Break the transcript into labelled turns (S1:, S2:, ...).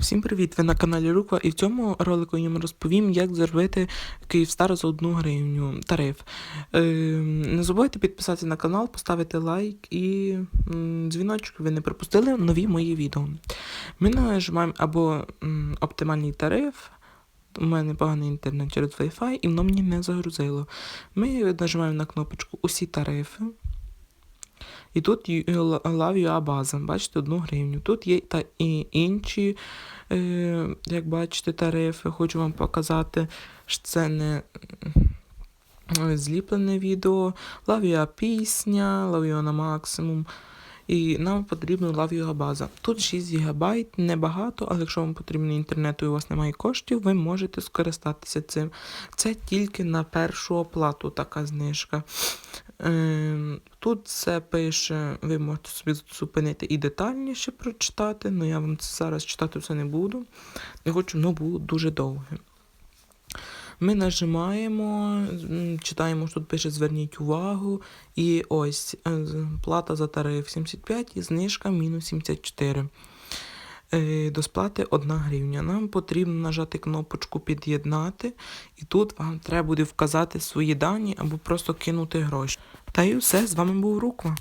S1: Всім привіт! Ви на каналі Руква і в цьому ролику я вам розповім, як зробити Київстар за 1 гривню тариф. Е, не забувайте підписатися на канал, поставити лайк і дзвіночок, ви не пропустили нові мої відео. Ми нажимаємо або м, оптимальний тариф. У мене поганий інтернет через Wi-Fi і воно мені не загрузило. Ми нажимаємо на кнопочку Усі тарифи. І тут LoveUA база, бачите, одну гривню. Тут є та інші, е, як бачите, тарифи. Хочу вам показати, що це не е, зліплене відео. LoveUA пісня, LoveUA на максимум. І нам потрібна LoveUA база. Тут 6 ГБ, небагато, але якщо вам потрібен інтернет і у вас немає коштів, ви можете скористатися цим. Це тільки на першу оплату така знижка. Тут це пише, ви можете собі зупинити і детальніше прочитати, але я вам це зараз читати все не буду. Не хочу, воно було дуже довге. Ми нажимаємо, читаємо, що тут пише Зверніть увагу. І ось е, плата за тариф 75 і знижка мінус 74. Е, До сплати 1 гривня. Нам потрібно нажати кнопочку Під'єднати, і тут вам треба буде вказати свої дані або просто кинути гроші. Та й все, з вами був Руква.